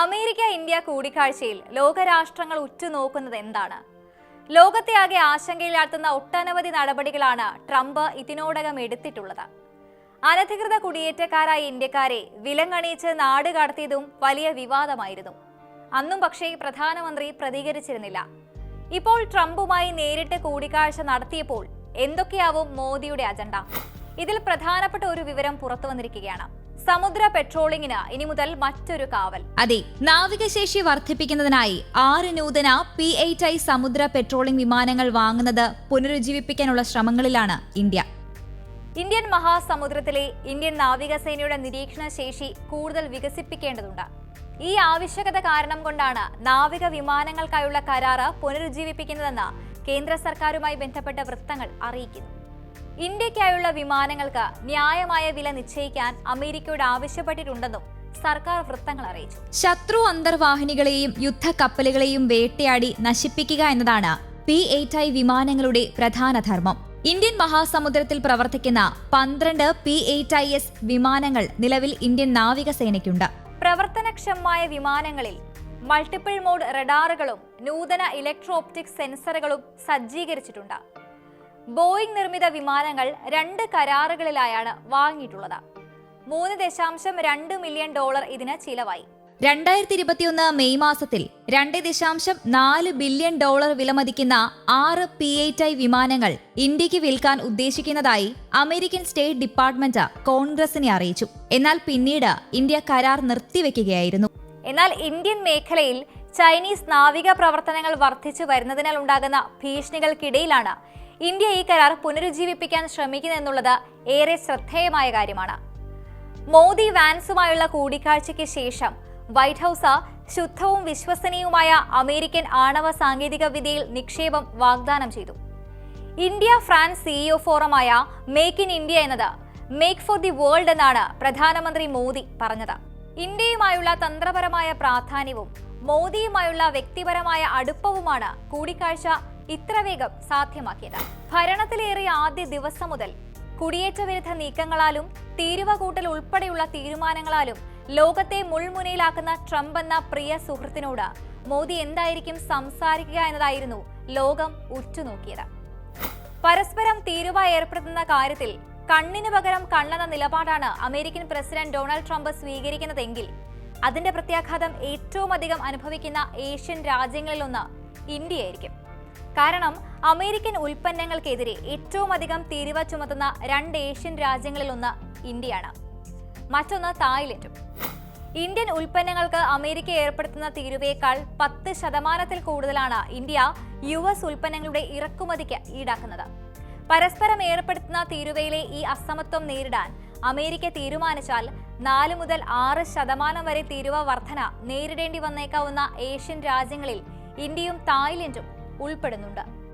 America India കൂടിക്കാഴ്ചയിൽ ലോകരാഷ്ട്രങ്ങൾ ഉറ്റുനോക്കുന്നത് എന്താണ്? ലോകത്തെ ആകെ ആശങ്കയിലാഴ്ത്തുന്ന ഒട്ടനവധി നടപടികളാണ് ട്രംപ് ഇതിനോടകം എടുത്തിട്ടുള്ളത്. അനധികൃത കുടിയേറ്റക്കാരായ ഇന്ത്യക്കാരെ വിലങ്ങണിയിച്ച് നാട് കടത്തിയതും വലിയ വിവാദമായിരുന്നു. അന്നും പക്ഷേ പ്രധാനമന്ത്രി പ്രതികരിച്ചിരുന്നില്ല. ഇപ്പോൾ ട്രംപുമായി നേരിട്ട് കൂടിക്കാഴ്ച നടത്തിയപ്പോൾ എന്തൊക്കെയാവും മോദിയുടെ അജണ്ട? ഇതിൽ പ്രധാനപ്പെട്ട ഒരു വിവരം പുറത്തു വന്നിരിക്കുകയാണ്. സമുദ്ര പെട്രോളിംഗിന് ഇനി മുതൽ മറ്റൊരു കാവൽ. അതെ നാവികശേഷി വർദ്ധിപ്പിക്കുന്നതിനായി ആറ് നൂതന പി എയ്റ്റ് ഐ സമുദ്ര പെട്രോളിംഗ് വിമാനങ്ങൾ വാങ്ങുന്നത് പുനരുജ്ജീവിപ്പിക്കാനുള്ള ശ്രമങ്ങളിലാണ് ഇന്ത്യ. ഇന്ത്യൻ മഹാസമുദ്രത്തിലെ ഇന്ത്യൻ നാവികസേനയുടെ നിരീക്ഷണ ശേഷി കൂടുതൽ വികസിപ്പിക്കേണ്ടതുണ്ട്. ഈ ആവശ്യകത കാരണം കൊണ്ടാണ് നാവിക വിമാനങ്ങൾക്കായുള്ള കരാറ് പുനരുജ്ജീവിപ്പിക്കുന്നതെന്ന് കേന്ദ്ര സർക്കാരുമായി ബന്ധപ്പെട്ട വൃത്തങ്ങൾ അറിയിക്കുന്നു. ഇന്ത്യക്കായുള്ള വിമാനങ്ങൾക്ക് ന്യായമായ വില നിശ്ചയിക്കാൻ അമേരിക്കയോട് ആവശ്യപ്പെട്ടിട്ടുണ്ടെന്നും സർക്കാർ വൃത്തങ്ങൾ അറിയിച്ചു. ശത്രു അന്തർവാഹിനികളെയും യുദ്ധക്കപ്പലുകളെയും വേട്ടയാടി നശിപ്പിക്കുക എന്നതാണ് പി എയ്റ്റ് ഐ വിമാനങ്ങളുടെ പ്രധാന ധർമ്മം. ഇന്ത്യൻ മഹാസമുദ്രത്തിൽ പ്രവർത്തിക്കുന്ന പന്ത്രണ്ട് പി എയ്റ്റ് ഐ എസ് വിമാനങ്ങൾ നിലവിൽ ഇന്ത്യൻ നാവികസേനയ്ക്കുണ്ട്. പ്രവർത്തനക്ഷമമായ വിമാനങ്ങളിൽ മൾട്ടിപ്പിൾ മോഡ് റഡാറുകളും നൂതന ഇലക്ട്രോ ഓപ്റ്റിക് സെൻസറുകളും സജ്ജീകരിച്ചിട്ടുണ്ട്. ബോയിംഗ് നിർമ്മിത വിമാനങ്ങൾ രണ്ട് കരാറുകളിലായാണ് വാങ്ങിയിട്ടുള്ളത്. മൂന്ന് ദശാംശം രണ്ട് മില്യൺ ഡോളർ ഇതിന് ചിലവായി. രണ്ടായിരത്തി ഇരുപത്തിയൊന്ന് മെയ് മാസത്തിൽ രണ്ട് ദശാംശം നാല് ബില്യൺ ഡോളർ വിലമതിക്കുന്ന ആറ് പി എയ്റ്റ് ഐ വിമാനങ്ങൾ ഇന്ത്യയ്ക്ക് വിൽക്കാൻ ഉദ്ദേശിക്കുന്നതായി അമേരിക്കൻ സ്റ്റേറ്റ് ഡിപ്പാർട്ട്മെന്റ് കോൺഗ്രസിനെ അറിയിച്ചു. എന്നാൽ പിന്നീട് ഇന്ത്യ കരാർ നിർത്തിവെക്കുകയായിരുന്നു. എന്നാൽ ഇന്ത്യൻ മേഖലയിൽ ചൈനീസ് നാവിക പ്രവർത്തനങ്ങൾ വർദ്ധിച്ചു വരുന്നതിനാൽ ഉണ്ടാകുന്ന ഭീഷണികൾക്കിടയിലാണ് ഇന്ത്യ ഈ കരാർ പുനരുജ്ജീവിപ്പിക്കാൻ ശ്രമിക്കുന്നതെന്നുള്ളത് ഏറെ ശ്രദ്ധേയമായ കാര്യമാണ്. മോദി വാൻസുമായുള്ള കൂടിക്കാഴ്ചയ്ക്ക് ശേഷം വൈറ്റ് ഹൌസ് ശുദ്ധവും വിശ്വസനീയവുമായ അമേരിക്കൻ ആണവ സാങ്കേതിക വിദ്യയിൽ നിക്ഷേപം വാഗ്ദാനം ചെയ്തു. ഇന്ത്യ ഫ്രാൻസ് സിഇഒ ഫോറമായ മേക്ക് ഇൻ ഇന്ത്യ എന്നത് മേക്ക് ഫോർ ദി വേൾഡ് എന്നാണ് പ്രധാനമന്ത്രി മോദി പറഞ്ഞത്. ഇന്ത്യയുമായുള്ള തന്ത്രപരമായ പ്രാധാന്യവും മോദിയുമായുള്ള വ്യക്തിപരമായ അടുപ്പവുമാണ് കൂടിക്കാഴ്ച ഇത്ര വേഗം സാധ്യമാക്കിയത്. ഭരണത്തിലേറിയ ആദ്യ ദിവസം മുതൽ കുടിയേറ്റ വിരുദ്ധ നീക്കങ്ങളാലും തീരുവ കൂട്ടൽ ഉൾപ്പെടെയുള്ള തീരുമാനങ്ങളാലും ലോകത്തെ മുൾമുനയിലാക്കുന്ന ട്രംപ് എന്ന പ്രിയ സുഹൃത്തിനോട് മോദി എന്തായിരിക്കും സംസാരിക്കുക എന്നതായിരുന്നു ലോകം ഉറ്റുനോക്കിയത്. പരസ്പരം തീരുവ ഏർപ്പെടുത്തുന്ന കാര്യത്തിൽ കണ്ണിന് പകരം കണ്ണെന്ന നിലപാടാണ് അമേരിക്കൻ പ്രസിഡന്റ് ഡൊണാൾഡ് ട്രംപ് സ്വീകരിക്കുന്നതെങ്കിൽ അതിന്റെ പ്രത്യാഘാതം ഏറ്റവും അധികം അനുഭവിക്കുന്ന ഏഷ്യൻ രാജ്യങ്ങളിലൊന്ന് ഇന്ത്യയായിരിക്കും. കാരണം അമേരിക്കൻ ഉൽപ്പന്നങ്ങൾക്കെതിരെ ഏറ്റവും അധികം തീരുവ ചുമത്തുന്ന രണ്ട് ഏഷ്യൻ രാജ്യങ്ങളിലൊന്ന് ഇന്ത്യയാണ്. മറ്റൊന്ന് തായ്ലൻഡും. ഇന്ത്യൻ ഉൽപ്പന്നങ്ങൾക്ക് അമേരിക്ക ഏർപ്പെടുത്തുന്ന തീരുവയേക്കാൾ പത്ത് ശതമാനത്തിൽ കൂടുതലാണ് ഇന്ത്യ യു എസ് ഉൽപ്പന്നങ്ങളുടെ ഇറക്കുമതിക്ക് ഈടാക്കുന്നത്. പരസ്പരം ഏർപ്പെടുത്തുന്ന തീരുവയിലെ ഈ അസമത്വം നേരിടാൻ അമേരിക്ക തീരുമാനിച്ചാൽ നാല് മുതൽ ആറ് ശതമാനം വരെ തീരുവ വർധന നേരിടേണ്ടി വന്നേക്കാവുന്ന ഏഷ്യൻ രാജ്യങ്ങളിൽ ഇന്ത്യയും തായ്ലൻഡും ഉൾപ്പെടുന്നുണ്ട്.